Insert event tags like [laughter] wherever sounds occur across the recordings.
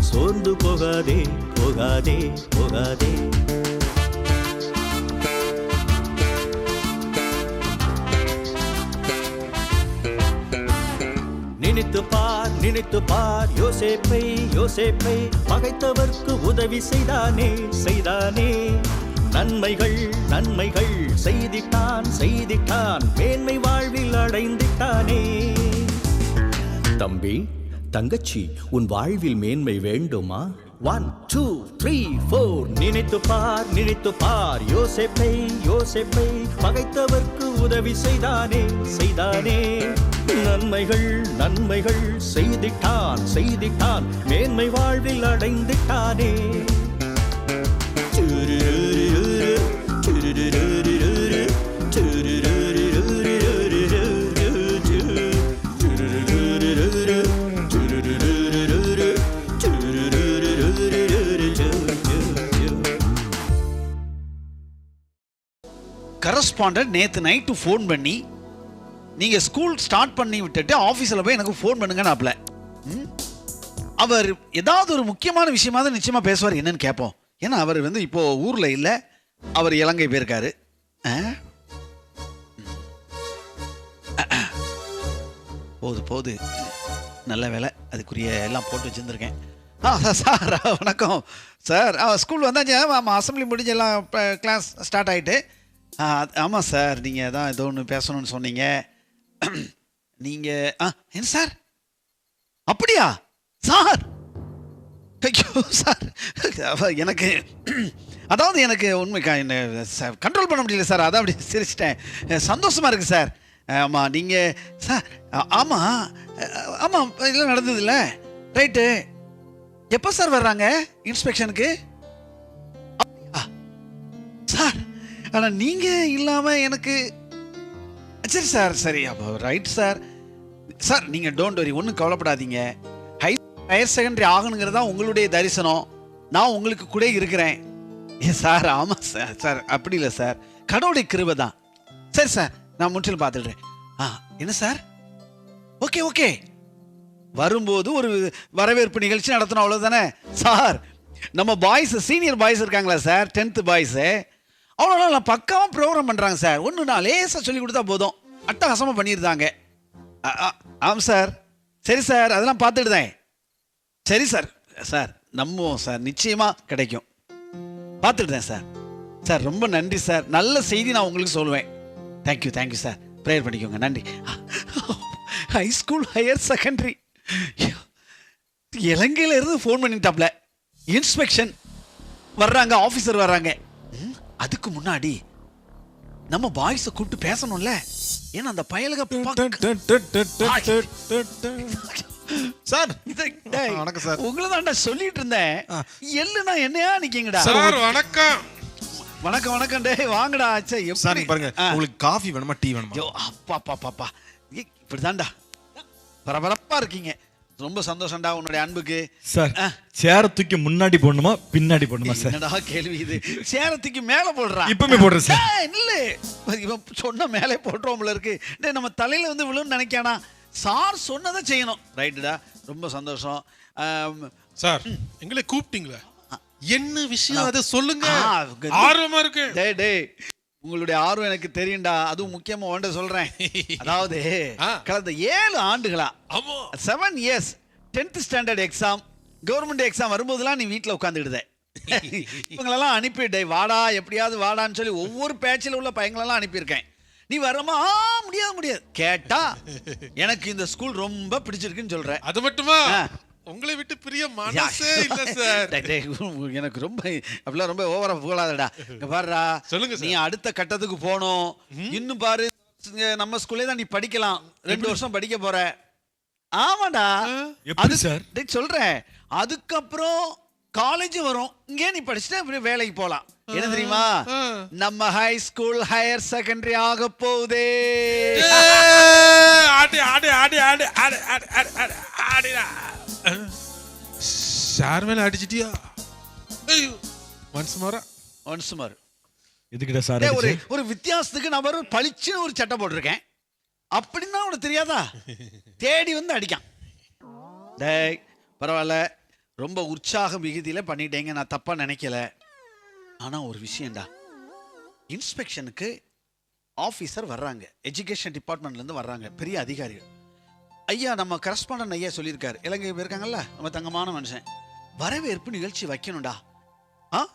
சோர்ந்து போகாதே போகாதே போகாதே. நினைத்து பார் நினைத்து பார் யோசேப்பை யோசேப்பை. பகைத்தவர்க்கு உதவி செய்தானே செய்தானே. நன்மைகள் நன்மைகள் செய்திட்டான் செய்திட்டான். மேன்மை வாழ்வில் அடைந்திட்டானே. தம்பி தங்கச்சி உன் வாழ்வில் மேன்மை வேண்டுமா? ஒன் டூ த்ரீ ஃபோர் நினைத்து பார் நினைத்து பார். யோசேப்பை யோசேப்பை பகைத்தவர்க்கு உதவி செய்தானே செய்தானே. நன்மைகள் நன்மைகள் செய்திட்டான் செய்திட்டான். மேன்மை வாழ்வில் அடைந்திட்டானே. கரஸ்பாண்டன்ட் நேற்று நைட்டு ஃபோன் பண்ணி நீங்கள் ஸ்கூல் ஸ்டார்ட் பண்ணி விட்டுட்டு ஆஃபீஸில் போய் எனக்கு ஃபோன் பண்ணுங்கன்னாப்ல ம்? அவர் ஏதாவது ஒரு முக்கியமான விஷயமா தான் நிச்சயமாக பேசுவார் என்னன்னு கேட்போம் ஏன்னா அவர் வந்து இப்போது ஊரில் இல்லை அவர் இலங்கை போயிருக்காரு. ஆ? போது நல்ல வேலை அதுக்குரிய எல்லாம் போட்டு வச்சுருந்துருக்கேன். ஆ சார் வணக்கம். சார் ஸ்கூல் வந்தாச்சு. ஆமாம் அசம்பிளி முடிஞ்சு எல்லாம் கிளாஸ் ஸ்டார்ட் ஆகிட்டு ஆமாம் சார் நீங்கள் தான் ஏதோ ஒன்று பேசணும்னு சொன்னீங்க. நீங்கள் ஆ என்ன சார்? அப்படியா? சார்! ஐயோ சார். எனக்கு அதாவது எனக்கு உண்மை கண்ட்ரோல் பண்ண முடியல சார். அதான் அப்படி சிரிச்சிட்டேன். சந்தோஷமாக இருக்குது சார். ஆமாம் நீங்கள் சார் ஆமாம் ஆமாம் இதெல்லாம் நடந்ததில்ல. ரைட்டு. எப்போ சார் வர்றாங்க இன்ஸ்பெக்ஷனுக்கு? சார்! ஆனால் நீங்கள் இல்லாமல் எனக்கு சரி சார் சரி அப்போ ரைட் சார். சார் நீங்கள் டோன்ட் வரி ஒன்றும் கவலைப்படாதீங்க. ஹை ஹையர் செகண்டரி ஆகணுங்கிறது தான் உங்களுடைய தரிசனம். நான் உங்களுக்கு கூட இருக்கிறேன். ஏ சார் ஆமாம் சார் சார் அப்படி இல்லை சார். கடவுளுடைய கிருபை தான். சரி சார் நான் முற்றிலும் பார்த்துடுறேன். ஆ என்ன சார்? Okay okay. வரும்போது ஒரு வரவேற்பு நிகழ்ச்சி நடத்தணும் அவ்வளோதானே சார் நம்ம பாய்ஸ் சீனியர் பாய்ஸ் இருக்காங்களா சார்? டென்த்து பாய்ஸு அவ்வளோலாம் நல்லா பக்காவாக ப்ரோக்ராம் பண்ணுறாங்க சார் ஒன்று நான் லேசாக சொல்லி கொடுத்தா போதும். அட்டகாசமாக பண்ணியிருந்தாங்க ஆ- ஆ- ஆம் சார் சரி சார் அதெல்லாம் பார்த்துடுதேன் சரி சார் சார் நம்புவோம் சார் நிச்சயமாக கிடைக்கும். பார்த்துடுதேன் சார் சார் ரொம்ப நன்றி சார் நல்ல செய்தி நான் உங்களுக்கு சொல்லுவேன் தேங்க்யூ தேங்க்யூ சார் ப்ரேயர் பண்ணிக்கோங்க நன்றி. ஹை ஸ்கூல் ஹையர் செகண்டரி இலங்கையிலேருந்து ஃபோன் பண்ணிட்டாப்ல. இன்ஸ்பெக்ஷன் வர்றாங்க ஆஃபீஸர் வர்றாங்க. அதுக்கு முன்னாடி நம்ம பாய்ஸை கூப்பிட்டு பேசணும்ல. ஏன்னா அந்த பயலுக சார். வணக்கம் சார். உங்களை தான்டா சொல்லிட்டு இருந்தேன். எள்ளுனா என்னையா நிக்கீங்கடா? சார் வணக்கம். வணக்கம் வணக்கம் டேய் வாங்கடா சே சார் பாருங்க. உங்களுக்கு காஃபி வேணுமா டீ வேணுமா? ஐயோ அப்பா அப்பா பாப்பா இப்படிதான்டா. பரபரப்பா இருக்கீங்க. ரொம்ப சந்தோஷம்டா உன்னுடைய அன்புக்கு. சார். சேர தூக்கி முன்னாடி போடணுமா பின்னாடி போடணுமா சார் என்னடா கேள்வி இது? சேரத்துக்கு மேல போடுறா. இப்பவுமே போடுறேன் சார். நில்லு. இவன் சொன்ன மேலே போட்டுருவோம்ல இருக்கு. டேய் நம்ம தலையில வந்து விழுன்னு நினைக்கானா? சார் சொன்னதை செய்யணும். ரைட்டுடா. ரொம்ப சந்தோஷம். சார் எங்களை கூப்பிட்டீங்களா? என்ன விஷயம்? அதை சொல்லுங்க. ஆர்வமா இருக்கு. டேய் டேய். உங்களுடைய ஆர்வம் எனக்கு தெரியும்டா. அதுவும் முக்கியமா ஒன்றை சொல்றேன். [laughs] அதாவது. கடந்த ஏழு ஆண்டுகளா seven years tenth standard exam government exam வரும்போதெல்லாம் நீ வீட்டில் உட்காந்துடுத [laughs] இவங்களெல்லாம் அனுப்பிட்டே வாடா எப்படியாவது வாடான்னு சொல்லி ஒவ்வொரு பேட்சில் உள்ள பையங்களெல்லாம் அனுப்பியிருக்கேன். நீ வரமா? ஆ முடியாது முடியாது. கேட்டா [laughs] எனக்கு இந்த ஸ்கூல் ரொம்ப பிடிச்சிருக்குன்னு சொல்ற அது மட்டுமா. உங்களை விட்டு பிரிய மனசே இல்ல [laughs] சார். எனக்கு ரொம்ப அப்படிலாம் ரொம்ப ஓவரா புகழாதடா. இங்க பாருடா சொல்லுங்க. நீ அடுத்த கட்டத்துக்கு போகணும். இன்னும் பாரு நம்ம ஸ்கூல்லே தான் நீ படிக்கலாம். ரெண்டு வருஷம் படிக்க போற. ஆமாடா. அது- சார்? சொல்றேன். அதுக்கப்புறம் காலேஜ் வரும். இங்கே நீ படிச்சுட்டு வேலைக்கு போலாம். என்ன தெரியுமா? நம்ம ஹை ஸ்கூல் ஹையர் செகண்டரி ஆக போகுதே. சார் மேல அடிச்சிட்டியா? ஒன்ஸ் மாரா ஒன்ஸ் மார் இதுக்கிட்ட சார் ஒரு ஒரு வித்தியாசத்துக்கு நான் ஒரு பளிச்சுன்னு ஒரு சட்டை போட்டிருக்கேன். அப்படின்னா உனக்கு தெரியாதா? [laughs] தேடி வந்து அடிக்கான். டே பரவாயில்ல. ரொம்ப உற்சாக மிகுதியில் பண்ணிட்டேங்க. நான் தப்பாக நினைக்கல. ஆனால் ஒரு விஷயம்டா. இன்ஸ்பெக்ஷனுக்கு ஆஃபீஸர் வர்றாங்க. எஜுகேஷன் டிபார்ட்மெண்ட்லேருந்து வர்றாங்க. பெரிய அதிகாரிகள். ஐயா நம்ம கரஸ்பாண்டன் ஐயா சொல்லியிருக்காரு. இலங்கை இருக்காங்கல்ல? நம்ம தங்கமான மனுஷன். வரவேற்பு நிகழ்ச்சி வைக்கணும்டா. ஆ?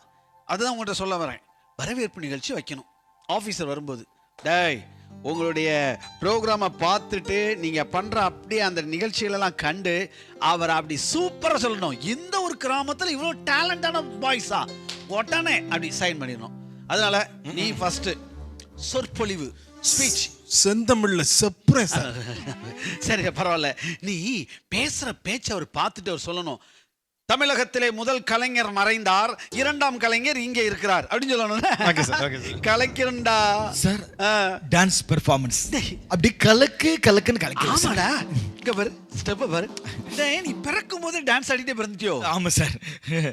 அதுதான் உங்கள்கிட்ட சொல்ல வரேன். வரவேற்பு நிகழ்ச்சி வைக்கணும். ஆஃபீஸர் வரும்போது. டேய் உங்களுடைய ப்ரோக்ராமை பார்த்துட்டு நீங்கள் பண்ணுற அப்படியே அந்த நிகழ்ச்சிகளெல்லாம் கண்டு அவர் அப்படி சூப்பராக சொல்லணும். இந்த ஒரு கிராமத்தில் இவ்வளோ டேலண்டான பாய்ஸா உடனே அப்படி சைன் பண்ணிடணும். அதனால நீ ஃபர்ஸ்ட் சொற்பொழிவு ஸ்பீச் செந்தமிழ்ல செப்புறேன் [laughs] சார் பரவாயில்ல. நீ பேசுற பேச்ச அவர் பார்த்துட்டு அவர் சொல்லணும். தமிழகத்திலே முதல் கலைஞர் மறைந்தார். இரண்டாம் கலைஞர் இங்கே இருக்கிறார். அப்படின்னு. சொல்லணும் கலைக்கிறண்டா? சார். டான்ஸ் பெர்ஃபார்மன்ஸ் அப்படி கலக்கு கலக்குன்னு கலக்கலாம் இங்க பாரு ஸ்டெப் பாரு டேய், நீ பிறக்கும் போது டான்ஸ் ஆடிட்டே பிறந்துட்டியோ? ஆமா சார்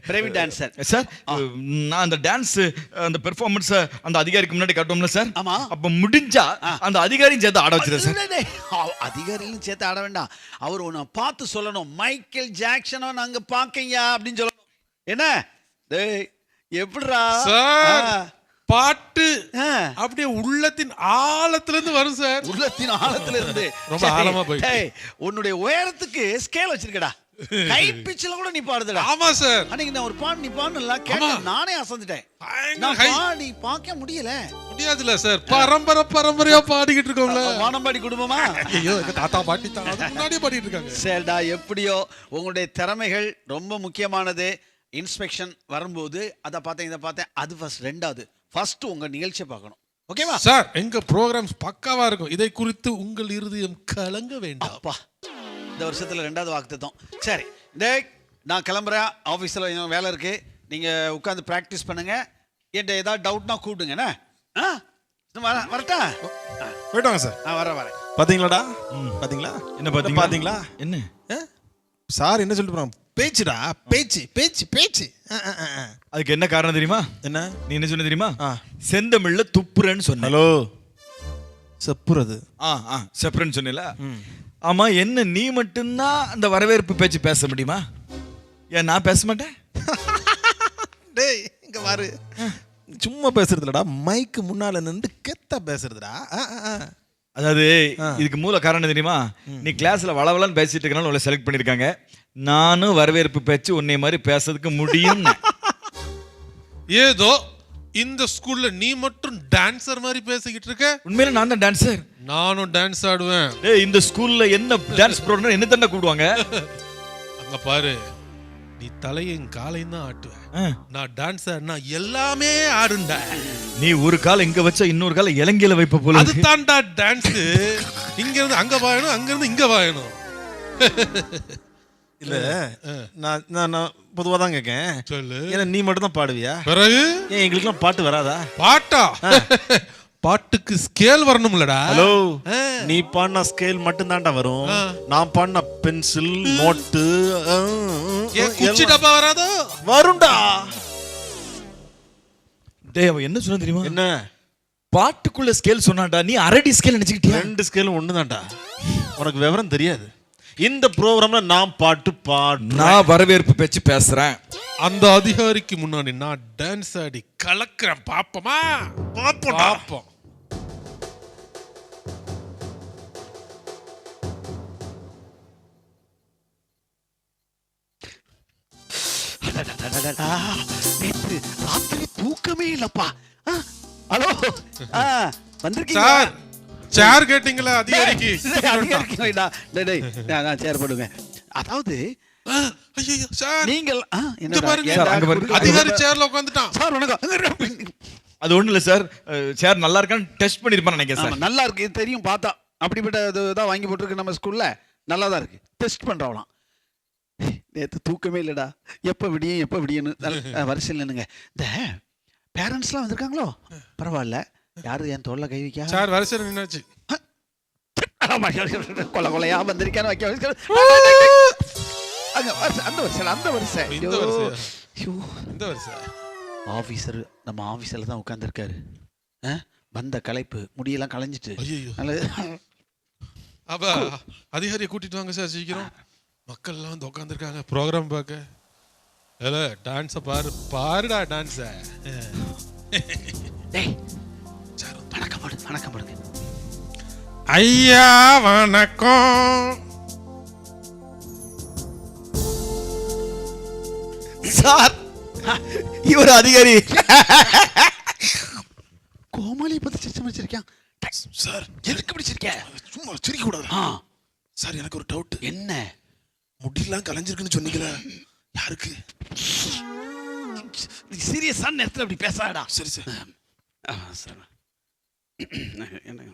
பிரைவேட் டான்சர் சார் நான் அந்த டான்ஸ் அந்த பெர்ஃபார்மன்ஸ் அந்த அதிகாரிக்கு முன்னாடி காட்டுவோம்ல சார் ஆமா. அப்ப முடிஞ்சா அந்த அதிகாரியும் சேர்த்து ஆட வச்சிருக்கேன் சார் அதிகாரிகளும் சேர்த்து ஆட வேண்டாம். அவர் உன்னை பார்த்து சொல்லணும். மைக்கேல் ஜாக்சனை நாங்க பாக்கையா அப்படின்னு சொல்லணும். என்ன? டேய் எப்படிடா? சார் ஆ, பாட்டு ஆ. அப்படியே உள்ளத்தின் ஆழத்துல இருந்து வரும் சார். உள்ளத்தின் ஆழத்துல இருந்து ரொம்ப ஆழமா. டேய், உன்னுடைய உயரத்துக்கு ஸ்கேல் வச்சிருக்கடா. [laughs] கை பிச்சில கூட நீ பாடுதுடா. ஆமா சார். அன்னைக்கு நான் ஒரு பாட்டு நீ பாடல கேட்டு ஆமா. நானே அசந்துட்டேன். நான். பாடி பார்க்க முடியல. முடியாதுல்ல சார். பரம்பரை பரம்பரையா பாடிக்கிட்டு இருக்கோம்ல. வானம்பாடி குடும்பமா? ஐயோ தாத்தா பாட்டி முன்னாடியே பாடிட்டு இருக்காங்க. சரிடா எப்படியோ உங்களுடைய திறமைகள் ரொம்ப முக்கியமானது. இன்ஸ்பெக்ஷன் வரும்போது அதை பார்த்தேன் இதை பார்த்தேன் அது ஃபர்ஸ்ட் ரெண்டாவது. ஃபர்ஸ்ட் உங்க நிகழ்ச்சியை பார்க்கணும். ஓகேவா சார் எங்க ப்ரோக்ராம்ஸ் பக்காவா இருக்கும். இதை குறித்து உங்கள் இருதயம் கலங்க வேண்டாம். அப்பா இந்த வருஷத்துல ரெண்டாவது வாக்குத்தம் சரி டேய் நான் கிளம்புறேன். ஆஃபீஸில் இன்னும் வேலை இருக்கு. நீங்க உட்காந்து ப்ராக்டிஸ் பண்ணுங்க. என்கிட்ட ஏதாவது டவுட்னா கூப்பிடுங்க என்ன? ஆ? வரட்டா? போயிட்டு வாங்க சார் நான் வரேன் வரேன். பாத்தீங்களாடா? பாத்தீங்களா? என்ன பாத்தீங்களா? பாத்தீங்களா? என்ன? சார் என்ன சொல்லிட்டு போறாங்க? பேச்சுடா பேச்சு பேச்சு பேச்சு. அதுக்கு என்ன காரணம் தெரியுமா? என்ன? நீ என்ன சொன்ன தெரியுமா. செந்தமிழ்ல துப்புறன்னு சொன்ன. ஹலோ. செப்புறது. ஆ ஆ செப்பரன்னு சொன்னல. ஆமா என்ன நீ மட்டும்தான் அந்த வரவேற்பு பேச்சு பேச முடியுமா? ஏன் நான் பேச மாட்டேன்? [laughs] டேய் இங்க பாரு. சும்மா பேசுறதுலடா மைக்கு முன்னால நின்று கெத்தா பேசுறதுடா. அதாவது இதுக்கு மூல காரணம் தெரியுமா? நீ கிளாஸ்ல வளவலன்னு பேசிட்டு இருக்கனால உங்களை செலக்ட் பண்ணிருக்காங்க. நானும் வரவேற்பு பேச்சு உன்னை மாதிரி பேசுறதுக்கு முடியும் [laughs] ஏதோ இந்த ஸ்கூல்ல நீ மட்டும் டான்சர் மாதிரி பேசிக்கிட்டு இருக்க? உண்மையில நான் தான் டான்சர் நானும் டான்ஸ் ஆடுவேன். டேய் இந்த ஸ்கூல்ல என்ன டான்ஸ் ப்ரோக்ராம் என்ன தானே கூடுவாங்க [laughs] அங்க பாரு நீ தலையும் காலையும் தான் ஆட்டுவேன். நான் டான்ஸ் ஆடினா எல்லாமே ஆடுண்டா. நீ ஒரு கால இங்க வச்சா இன்னொரு கால இலங்கையில வைப்ப போல அது. தான்டா டான்ஸ் இங்க இருந்து அங்க பாயணும் அங்க இருந்து இங்க பாயணும் [laughs] இல்ல. நான் நான் நான் பொதுவா தான் கேட்கேன் சொல்லு. ஏன்னா நீ மட்டும் தான் பாடுவியா? பிறகு? ஏன் எங்களுக்குலாம் பாட்டு வராதா? பாட்டா? [laughs] பாட்டுக்கு ஸ்கேல் வரணும்லடா. ஹலோ நீ பாடின ஸ்கேல் மட்டும் தான்டா வரும் நான் பாடின பென்சில் நோட்டு குச்சி டப்பா வராதோ? வரும்டா. டேய் அவன் என்ன சொன்னா தெரியுமா? என்ன? பாட்டுக்குள்ள ஸ்கேல் சொன்னான்டா. நீ அரடி ஸ்கேல் நினைச்சுக்கிட்டியா? ரெண்டு ஸ்கேலும் ஒண்ணுதான்டா. உனக்கு விவரம் தெரியாது. இந்த ப்ரோக்ராம்ல நான் பாட்டு பாடு நான் வரவேற்பு பேச்சு பேசுறேன். அந்த அதிகாரிக்கு முன்னாடி நான் டான்ஸ் ஆடி கலக்குறேன். பாப்போமா? பாப்போம். பாப்போம் நேத்து ராத்திரி தூக்கமே இல்லப்பா. ஹலோ. ஆ, வந்திருக்கீங்களா? சார் கேட்டீங்களா? அதிகாரிக்கு. [laughs] அதிகாரிக்கு வைடா. டேய், டேய், நான் சேர் போடுங்க அதாவது ஐயோ சார். நீங்கள் அதிகாரி சேர்ல உட்காந்துட்டான் சார் வணக்கம். அது ஒண்ணு இல்ல சார். சார் நல்லா இருக்கான்னு டெஸ்ட் பண்ணிருப்பான்னு நினைக்கிறேன் சார். நல்லா இருக்கு. தெரியும் பார்த்தா. அப்படிப்பட்ட இதுதான் வாங்கி போட்டிருக்கு நம்ம ஸ்கூல்ல நல்லா தான் இருக்கு. டெஸ்ட் பண்றவலாம் நேத்து தூக்கமே இல்லடா. எப்ப விடியும் எப்ப விடியன்னு வரிசையில் நின்னுங்க இந்த பேரண்ட்ஸ்லாம் வந்திருக்காங்களோ? பரவாயில்ல. யாரு என் தோல்ல கை வைக்கா? சார் வரிசையில் நின்னாச்சு. கொலை கொலையா வந்திருக்கான்னு வைக்க அந்த வரிசை அந்த வரிசை. இந்த வரிசை. ஆஃபீஸர் நம்ம ஆஃபீஸில் தான் உட்காந்துருக்காரு வந்த களைப்பு முடியெல்லாம் களைஞ்சிட்டு. அப்ப அதிகாரியை கூட்டிட்டு வாங்க சார் சீக்கிரம். மக்கள் எல்லாம் வந்து உட்காந்துருக்காங்க ப்ரோக்ராம் பார்க்க ஏல டான்ஸை பாரு. பாருடா டான்ஸை டேய் வணக்கம் போடு வணக்கம் போடுங்க ஐயா வணக்கம். சார் இவர் அதிகாரி. கோமாளி பத்தி சிஸ்டம் வச்சிருக்கேன் சார். எதுக்கு பிடிச்சிருக்க சும்மா சிரிக்க கூடாது ஆ. சார் எனக்கு ஒரு டவுட் என்ன? முடியெல்லாம் கலைஞ்சிருக்குன்னு சொன்னீங்களே. யாருக்கு? சீரியஸான நேரத்தில் அப்படி பேசாடா சரி சார். ஆ, சரி. என்ன-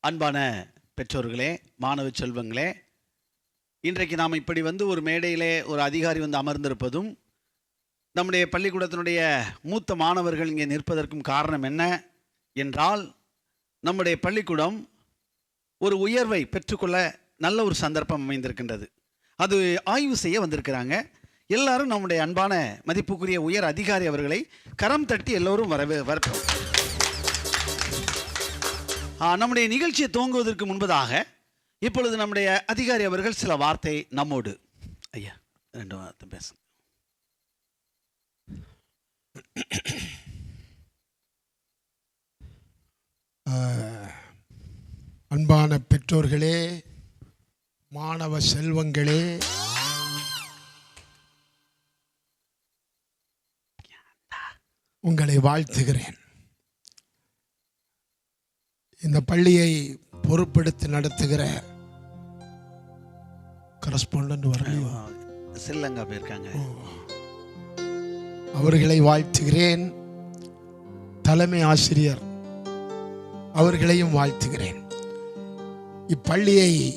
அன்பான பெற்றோர்களே மாணவ செல்வங்களே இன்றைக்கு நாம் இப்படி வந்து ஒரு மேடையிலே ஒரு அதிகாரி வந்து அமர்ந்திருப்பதும் நம்முடைய பள்ளிக்கூடத்தினுடைய மூத்த மாணவர்கள் இங்கே நிற்பதற்கும் காரணம் என்ன என்றால் நம்முடைய பள்ளிக்கூடம் ஒரு உயர்வை பெற்றுக்கொள்ள நல்ல ஒரு சந்தர்ப்பம் அமைந்திருக்கின்றது. அது ஆய்வு செய்ய வந்திருக்கிறாங்க. எல்லாரும் நம்முடைய அன்பான மதிப்புக்குரிய உயர் அதிகாரி அவர்களை கரம் தட்டி எல்லோரும் வரவே வரட்டும். நம்முடைய நிகழ்ச்சியை துவங்குவதற்கு முன்பதாக இப்பொழுது நம்முடைய அதிகாரி அவர்கள் சில வார்த்தை நம்மோடு. ஐயா ரெண்டு வார்த்தை பேசுங்க. அன்பான பெற்றோர்களே மாணவ செல்வங்களே உங்களை வாழ்த்துகிறேன். இந்த பள்ளியை பொறுப்பெடுத்து நடத்துகிற கரஸ்பாண்டன்ட் வரலையோ? ஸ்ரீலங்கா போயிருக்காங்க. அவர்களை வாழ்த்துகிறேன். தலைமை ஆசிரியர் அவர்களையும் வாழ்த்துகிறேன். இப்பள்ளியை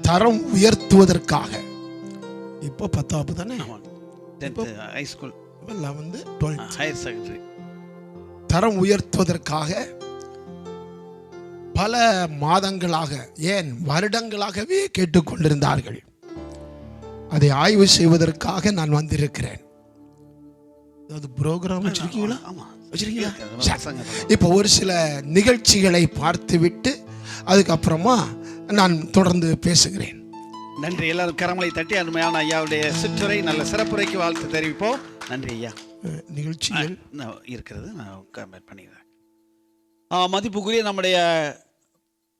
தரம் உயர்த்துவதற்காக. இப்போ பத்தாப்பு தானே? High school eleventh twelfth higher secondary தரம் உயர்த்துவதற்காக பல மாதங்களாக ஏன் வருடங்களாகவே கேட்டுக்கொண்டிருந்தார்கள். அதை ஆய்வு செய்வதற்காக நான் வந்திருக்கிறேன். அதாவது ப்ரோக்ராம் வச்சிருக்கீங்களா? ஆமாம் வச்சிருக்கீங்களா. இப்போ ஒரு சில நிகழ்ச்சிகளை பார்த்துவிட்டு அதுக்கப்புறமா நான் தொடர்ந்து பேசுகிறேன். நன்றி. எல்லாரும் கரமலை தட்டி அருமையான ஐயாவுடைய சிற்றுரை நல்ல சிறப்புரைக்கு வாழ்த்து தெரிவிப்போம். நன்றி ஐயா. நிகழ்ச்சிகள் இருக்கிறது நான் கம்பேர் பண்ணிக்கிறேன் ஆ, மதிப்புக்குரிய நம்முடைய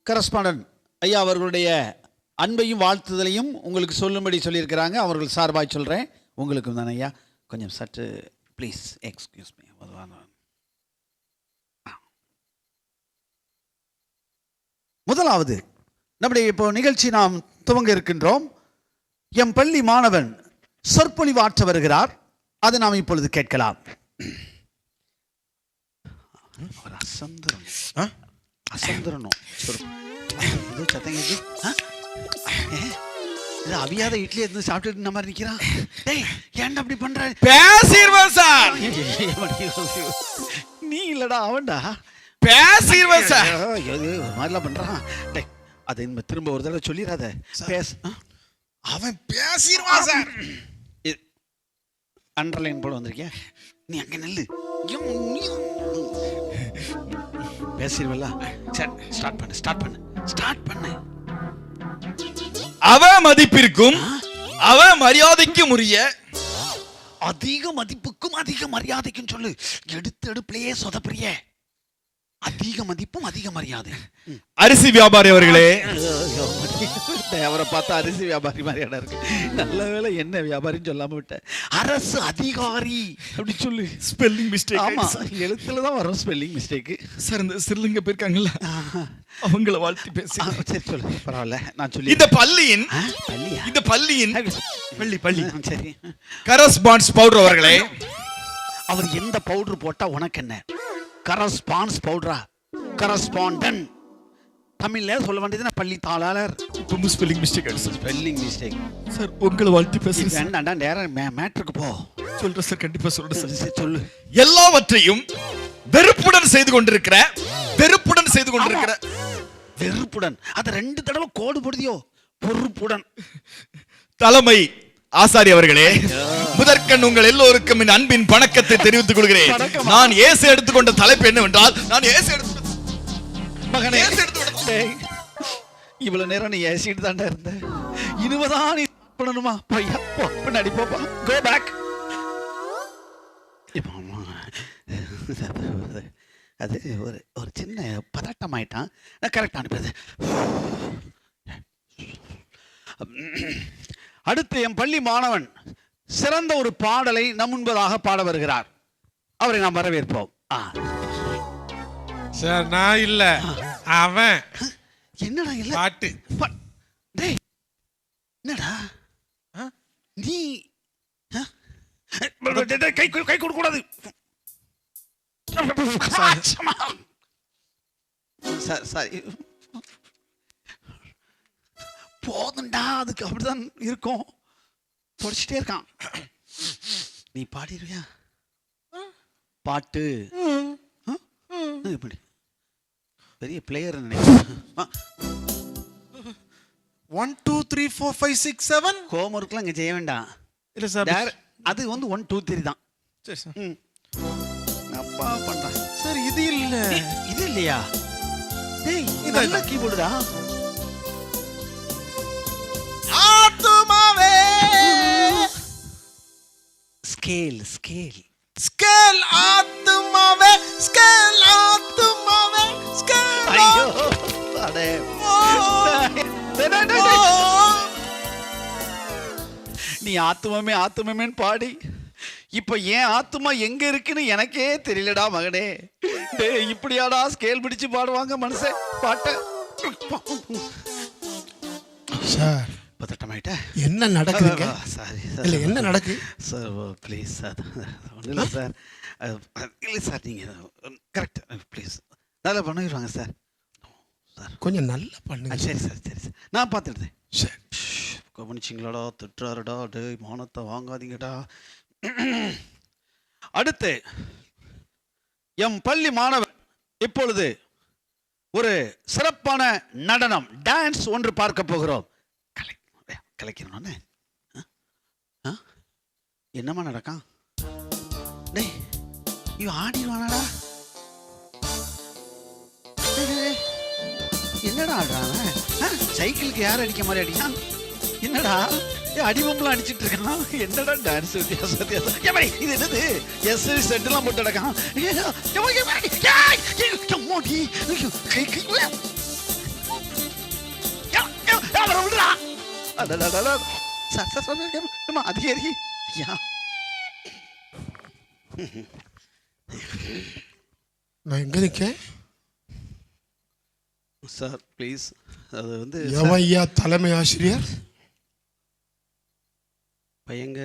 கரஸ்பாண்டன் ஐயா அவர்களுடைய அன்பையும் வாழ்த்துதலையும் உங்களுக்கு சொல்லும்படி சொல்லியிருக்கிறாங்க. அவர்கள் சார்பாய் சொல்கிறேன் உங்களுக்கும் தானே ஐயா. கொஞ்சம் சற்று ப்ளீஸ் எக்ஸ்கியூஸ் மீ முதலாவது நம்முடைய இப்போ நிகழ்ச்சி நாம் துவங்க இருக்கின்றோம் எம் பள்ளி மாணவன் சொற்பொழிவு ஆற்ற வருகிறார் அதை நாம் இப்பொழுது கேட்கலாம் சொற் இது சத்தம் இது அவியாத இட்லி எடுத்து சாப்பிட்டுட்டு இந்த மாதிரி நிக்கிறான் டேய் ஏன்டா அப்படி பண்ற பேசிடுவேன் சார் நீ இல்லடா அவன்டா பேசிடுவேன் சார் ஒரு மாதிரிலாம் பண்றான் டேய் அதை இனிமே திரும்ப ஒரு தடவை சொல்லிடாத பேச. அவன் பேசிடுவான் சார். அண்டர்லைன் போட வந்திருக்கியா? நீ அங்க நெல்லு. பேசிடுவல்ல. சரி ஸ்டார்ட் பண்ணு ஸ்டார்ட் பண்ணு. ஸ்டார்ட் பண்ணு. அவ மதிப்பிற்கும் அவ மரியாதைக்கும் உரிய அதிக மதிப்புக்கும் அதிக மரியாதைக்கும் சொல்லு. எடுத்து எடுப்புலயே சொதப்புறிய. அதிக மதிப்பும் அதிக மரியாதை. ம். அரிசி வியாபாரி அவர்களே. அவரை பார்த்தா அரிசி வியாபாரி மாதிரியான இருக்கு. நல்ல வேளை என்ன வியாபாரின்னு சொல்லாம விட்டேன். அரசு அதிகாரி அப்படி சொல்லு. ஸ்பெல்லிங் மிஸ்டேக் ஆமா எழுத்துல தான் வரும் ஸ்பெல்லிங் மிஸ்டேக் சார் இந்த சிறுலிங்க போயிருக்காங்கல்ல. அவங்கள வாழ்த்தி பேசி. சரி சொல்லு பரவாயில்ல நான் சொல்லி இந்த பள்ளியின்? இந்த பள்ளியின் பள்ளி பள்ளி. சரி. கரஸ்பான்ஸ் பவுடர் அவர்களே. அவர் எந்த பவுடர் போட்டா உனக்கு என்ன? கரஸ்பான்ஸ் பவுடரா கரஸ்பாண்டன் தமிழ்ல சொல்ல வேண்டியது பள்ளி தாளாளர். இப்போ ஸ்பெல்லிங் மிஸ்டேக் ஆயிடுச்சு. ஸ்பெல்லிங் மிஸ்டேக் சார் உங்களை வாழ்த்தி பேசுறேன் சார். வேண்டாம்டா நேரம் மே மேட்ருக்கு போ. சொல்றேன் சார் கண்டிப்பா சொல்றேன் சரி, சொல்லு. எல்லாவற்றையும் வெறுப்புடன் செய்து கொண்டிருக்கிற வெறுப்புடன் செய்து கொண்டிருக்கிற. வெறுப்புடன். அது ரெண்டு தடவை கோடு போடுதியோ? பொறுப்புடன். தலைமை ஆசாரி அவர்களே வணக்கம் உங்கள் எல்லோருக்கும் என் அன்பின் பணக்கத்தை தெரிவித்துக் கொள்கிறேன். நான் ஏசு எடுத்துக்கொண்ட தலைப்பு என்னவென்றால் நான் ஏசு எடுத்து இவ்வளவு நேரம் நீ ஏசிட்டு தாண்டா இருந்த. இனிமேதான் நீ பண்ணணுமா? பையா போ பின்னாடி போப்பா. கோ பேக் இப்போ அது ஒரு ஒரு சின்ன பதட்டம் ஆயிட்டான் நான் கரெக்டாக அனுப்புறது அடுத்து என் பள்ளி மாணவன். சிறந்த ஒரு பாடலை நம் முன்பதாக பாட வருகிறார். அவரை நாம் வரவேற்போம். சார் நான் இல்ல. அவன். என்னடா இல்ல? பாட்டு. டேய் என்னடா? நீ கை கை கொடுக்க கூடாது. சார். சாரி போதும்டா அதுக்கு அப்படிதான் இருக்கும். தொடச்சிட்டே இருக்கான். நீ பாடிடுவியா பாட்டு? எப்படி? பெரிய player one two three four five six seven ஹோம்ஒர்க்லாம் இங்கே செய்ய வேண்டாம். இல்லை சார். அது வந்து ஒன் டூ த்ரீ தான். சரி சார். அப்பா பண்றேன் சார் இது இல்லை. இது இல்லையா? டேய் இது இதான், நல்ல ஸ்கேல் ஸ்கேல் ஸ்கேல் ஆத்துமாவே ஸ்கேல் ஆத்துமாவே ஸ்கேல் ஐயோ அடே. நீ ஆத்துமமே ஆத்துமமேன்னு பாடி இப்ப ஏன் ஆத்துமா எங்க இருக்குன்னு எனக்கே தெரியலடா மகனே டேய் இப்படியாடா ஸ்கேல் பிடிச்சு பாடுவாங்க மனுஷன் பாட்ட சார் பதட்டமாயிட்ட. என்ன நடக்குதுங்க? சாரி இல்ல என்ன நடக்கு? Sir please sir. ஒன்றும் இல்லை சார். இல்லை சார் நீங்கள் கரெக்ட் ப்ளீஸ் நல்லா பண்ணிடுவாங்க சார். சார். கொஞ்சம் நல்லா பண்ணுங்க. சரி சார் சரி சார். நான் பார்த்துடுறேன். சரி. கவனிச்சிங்களாடா திட்டுறாருடா டேய் மானத்தை வாங்காதீங்கடா. அடுத்து எம் பள்ளி மாணவன் இப்பொழுது ஒரு சிறப்பான நடனம் டான்ஸ் ஒன்று பார்க்க போகிறோம். கலைக்கணும்னு. என்னம்மா நடக்கான் டேய் இவன் ஆடிடுவானாடா. டேய், என்னடா ஆடுறான் சைக்கிளுக்கு யார் அடிக்க மாதிரி அடிக்கான் என்னடா? ஏய், அடிச்சுட்டு அடிச்சிட்டு இருக்கான். என்னடா டான்ஸ் வித்தியாசம் வித்தியாசம் இது என்னது? எஸ் செட்டெல்லாம் போட்டு அடக்கான் கை கை அவரை அதிகாரி ஐயா நான் எங்க நிக்கேன்? சார் ப்ளீஸ் அது வந்து எவன் ஐயா தலைமை ஆசிரியர்? பையங்க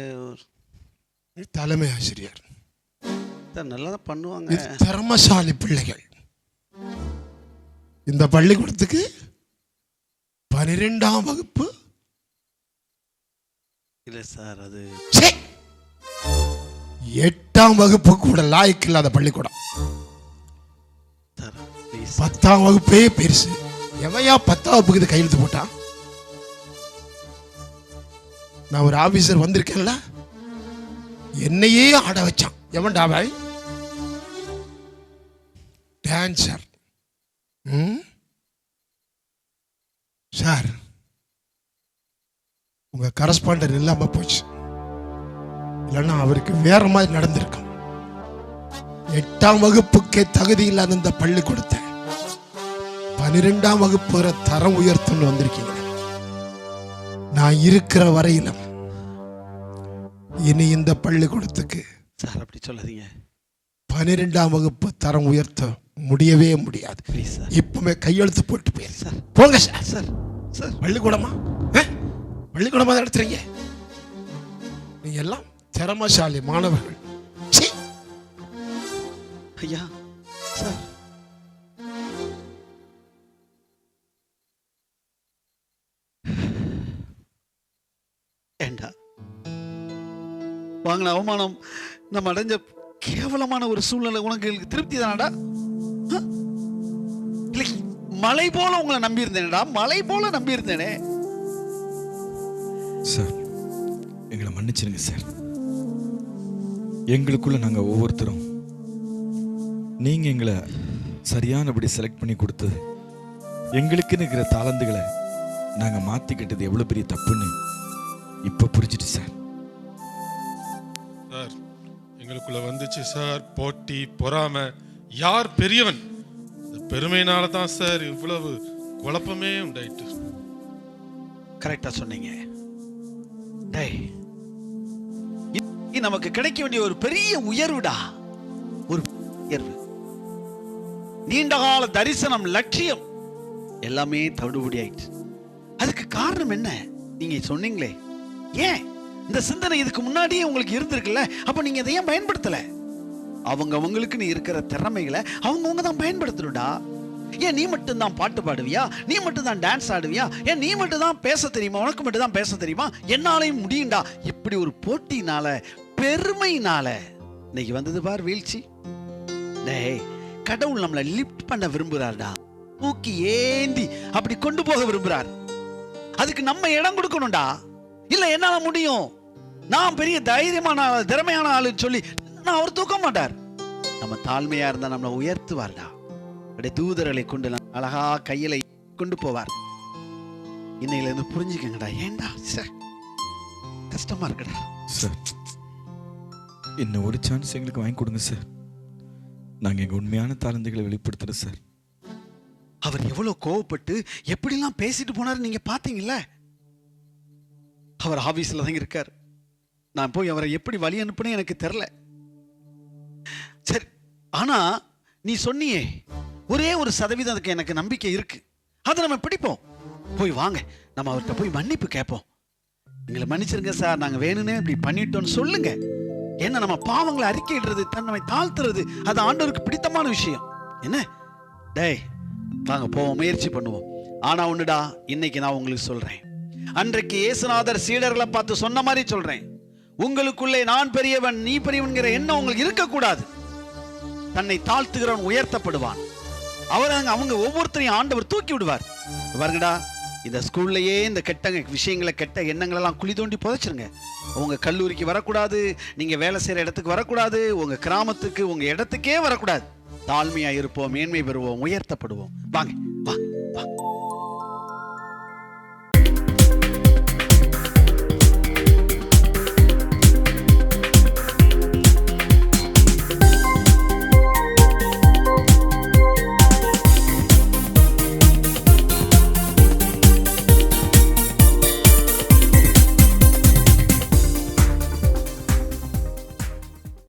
தலைமை ஆசிரியர். சார் நல்லா தான் பண்ணுவாங்க. இது திறமசாலி பிள்ளைகள். இந்த பள்ளிக்கூடத்துக்கு பனிரெண்டாம் வகுப்பு இல்லை சார் அது ச்சே! எட்டாம் வகுப்பு கூட லாய்க்கு இல்லாத பள்ளிக்கூடம். பத்தாம் வகுப்பே பெருசு. எவையா பத்தாம் வகுப்புக்கு இது கையெழுத்து போட்டான்? நான் ஒரு ஆபீசர் வந்திருக்கேன்ல. என்னையே ஆட வச்சான். எவன்டா பாய் டான்சர் ம்? சார் உங்க கரஸ்பாண்டர் இல்லாம போச்சு. இல்லைன்னா அவருக்கு வேற மாதிரி நடந்திருக்கும். எட்டாம் வகுப்புக்கே தகுதி இல்லாத இந்த பள்ளிக்கூடத்தை பனிரெண்டாம் வகுப்பு வரை தரம் உயர்த்தணும்னு வந்திருக்கீங்க. நான் இருக்கிற வரையிலும் இனி இந்த பள்ளிக்கூடத்துக்கு சார் அப்படி சொல்லாதீங்க. பனிரெண்டாம் வகுப்பு தரம் உயர்த்த முடியவே முடியாது. இப்பவுமே கையெழுத்து போட்டு போயிரு. சார் போங்க சார் சார் சார் பள்ளிக்கூடமா? ஆ? பள்ளிக்கூடமா நடத்துறீங்க? நீங்க எல்லாம் திறமசாலி மாணவர்கள். ஐயா சார். ஏண்டா? வாங்கின அவமானம் நம்ம அடைஞ்ச கேவலமான ஒரு சூழ்நிலை உனக்கு திருப்தி தானடா? இல்லை, மலை போல உங்களை நம்பியிருந்தேனடா மலை போல நம்பியிருந்தேனே. சார் எங்களை மன்னிச்சிருங்க சார் எங்களுக்குள்ள நாங்கள் ஒவ்வொருத்தரும் நீங்கள் எங்களை சரியானபடி செலக்ட் பண்ணி கொடுத்தது எங்களுக்குன்னு இருக்கிற தாளந்துகளை நாங்கள் மாற்றிக்கிட்டது எவ்வளோ பெரிய தப்புன்னு இப்போ புரிஞ்சிட்டு சார் சார் எங்களுக்குள்ள வந்துச்சு சார் போட்டி பொறாமை யார் பெரியவன்? பெருமையினால தான் சார் இவ்வளவு குழப்பமே உண்டாயிட்டு. கரெக்டா சொன்னீங்க. நமக்கு கிடைக்க வேண்டிய ஒரு பெரிய உயர்வுடா. ஒரு உயர்வு. நீண்டகால தரிசனம் லட்சியம் எல்லாமே தவிடுபடி ஆயிடுச்சு. அதுக்கு காரணம் என்ன? நீங்க சொன்னீங்களே. ஏன்? இந்த சிந்தனை இதுக்கு முன்னாடியே உங்களுக்கு இருந்திருக்குல்ல? அப்ப நீங்க இதை ஏன் பயன்படுத்தல? அவங்கவங்களுக்குன்னு இருக்கிற திறமைகளை அவங்கவுங்க தான் பயன்படுத்தணும்டா. ஏன் நீ மட்டும் தான் பாட்டு பாடுவியா? நீ மட்டும் தான் டான்ஸ் ஆடுவியா? ஏன் நீ மட்டும் தான் பேச தெரியுமா? உனக்கு மட்டும் தான் பேச தெரியுமா? என்னாலையும் முடியும்டா. இப்படி ஒரு போட்டினால பெருமையினால. இன்னைக்கு வந்தது பார் வீழ்ச்சி. டேய் கடவுள் நம்மளை லிஃப்ட் பண்ண விரும்புகிறார்டா தூக்கி ஏந்தி அப்படி கொண்டு போக விரும்புகிறார் அதுக்கு நம்ம இடம் கொடுக்கணும்டா. இல்ல என்னால முடியும். நான் பெரிய தைரியமான ஆளு, திறமையான ஆளுன்னு சொல்லி நான் அவர் தூக்க மாட்டார். நம்ம தாழ்மையா இருந்தா நம்மளை உயர்த்துவார்டா. அப்படியே தூதர்களை கொண்டு நம்ம அழகா கையில கொண்டு போவார். இன்னையில இருந்து புரிஞ்சுக்கங்கடா. ஏன்டா ச்சே. கஷ்டமா இருக்குடா. சார் இன்னும் ஒரு சான்ஸ் எங்களுக்கு வாங்கி கொடுங்க சார். நாங்கள் எங்கள் உண்மையான தாளந்துகளை வெளிப்படுத்துகிறோம் சார். அவர் எவ்வளவு கோவப்பட்டு எப்படிலாம் பேசிட்டு போனாரு நீங்க பாத்தீங்கல்ல? அவர் ஆபீஸ்ல தான் இருக்கார். நான் போய் அவரை எப்படி வழி அனுப்புனே எனக்கு தெரியல. சரி ஆனா நீ சொன்னியே ஒரே ஒரு சதவீதம் அதுக்கு எனக்கு நம்பிக்கை இருக்கு. அதை நம்ம பிடிப்போம். போய் வாங்க. நம்ம அவர்கிட்ட போய் மன்னிப்பு கேட்போம். எங்களை மன்னிச்சிருங்க சார். நாங்க வேணும்னே இப்படி பண்ணிட்டோம்னு சொல்லுங்க. என்ன நம்ம பாவங்களை அறிக்கையிடுறது தன்னை தாழ்த்துறது அது ஆண்டவருக்கு பிடித்தமான விஷயம். என்ன? டேய் வாங்க போவோம். முயற்சி பண்ணுவோம். ஆனா ஒண்ணுடா இன்னைக்கு நான் உங்களுக்கு சொல்றேன். அன்றைக்கு இயேசுநாதர் சீடர்களை பார்த்து சொன்ன மாதிரி சொல்றேன். உங்களுக்குள்ளே நான் பெரியவன் நீ பெரியவன்கிற எண்ணம் உங்களுக்கு இருக்கக்கூடாது. தன்னை தாழ்த்துகிறவன் உயர்த்தப்படுவான். அவர் அவங்க ஒவ்வொருத்தரையும் ஆண்டவர் தூக்கி விடுவார். பாருங்கடா இந்த ஸ்கூல்லையே இந்த கெட்ட விஷயங்களை கெட்ட எண்ணங்களெல்லாம் குழி தோண்டி புதைச்சிருங்க. உங்க கல்லூரிக்கு வரக்கூடாது நீங்க வேலை செய்யற இடத்துக்கு வரக்கூடாது உங்க கிராமத்துக்கு உங்க இடத்துக்கே வரக்கூடாது. தாழ்மையா இருப்போம் மேன்மை பெறுவோம் உயர்த்தப்படுவோம். வாங்க வா வா